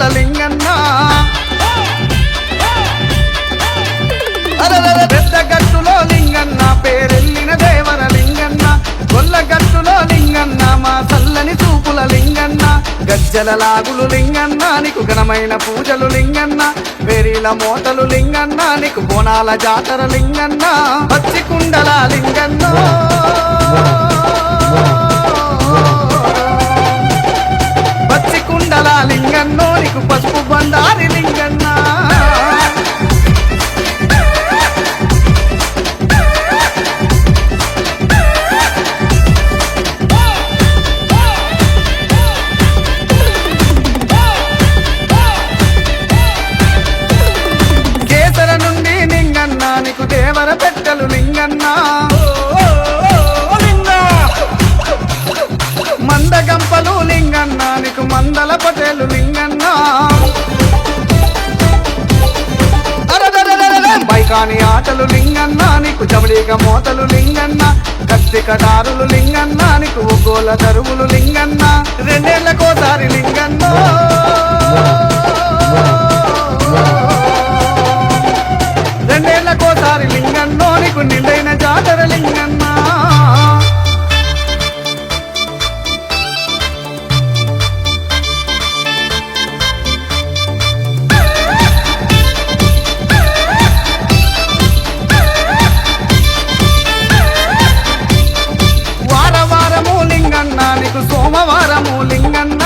చల్లని లింగన్న. పెద్ద గట్టులో లింగన్న పేరెళ్ళిన దేవర లింగన్న. గొల్లగట్టులో లింగన్న మా చల్లని చూపుల లింగన్న. గజ్జల లాగులు లింగన్న నీకు ఘనమైన పూజలు లింగన్న. వెరీల మోతలు లింగన్న నీకు బోనాల జాతర లింగన్న. పచ్చి కుండల లింగన్న. లింగన్న మందగంపలు లింగన్న నీకు మందల పటేలు లింగన్న. బైకాని ఆటలు లింగన్న నీకు జవడిక మోతలు లింగన్న. కత్తి దారులు లింగన్న నీకు ఒగ్గోల దరువులు లింగన్న. రెండేళ్ళకోసారి లింగన్నా. జాతర వార వారము లింగన్న నీకు సోమవారము లింగన్న.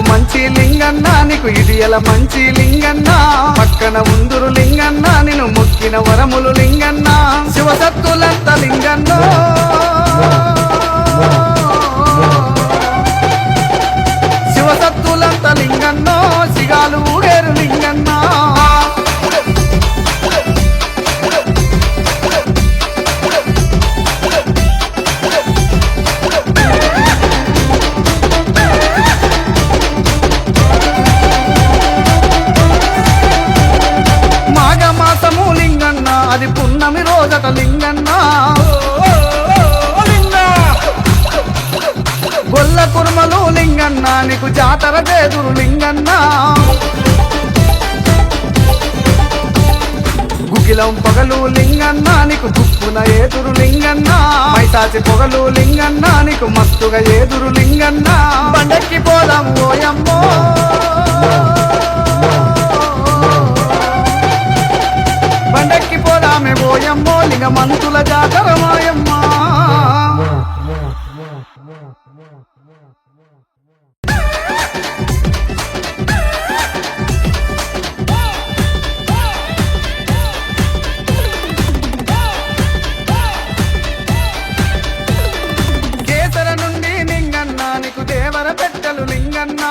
మంచి లింగన్నా నీకు ఇడియల మంచి లింగన్నా. పక్కన ఉందురు లింగన్నా నేను మొక్కిన వరములు లింగన్నా. శివసత్తులంత లింగన్నా. లింగన్న గొల్ల కుర్మలు లింగన్న నీకు జాతర చేదురు లింగన్న. గుగిలం పొగలు లింగన్న నీకు దుప్పున ఏదురు లింగన్న. మైతాచి పొగలు లింగన్న నీకు మస్తుగా ఏదురు లింగన్న. పండక్కి పోదాం ఓయమ్మో. ఓయమ్మో లింగ మంతుల జాతర మాయమ్మా కేసర నుండి లింగన్న నీకు దేవర పెట్టలు లింగన్నా.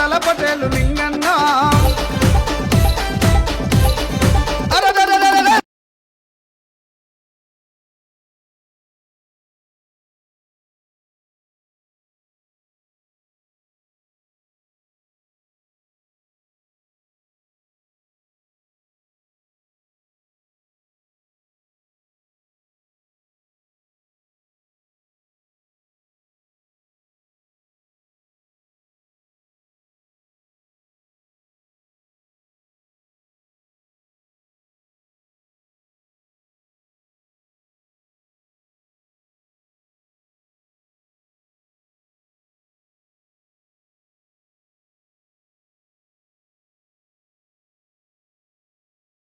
మందగంపలు పటేలు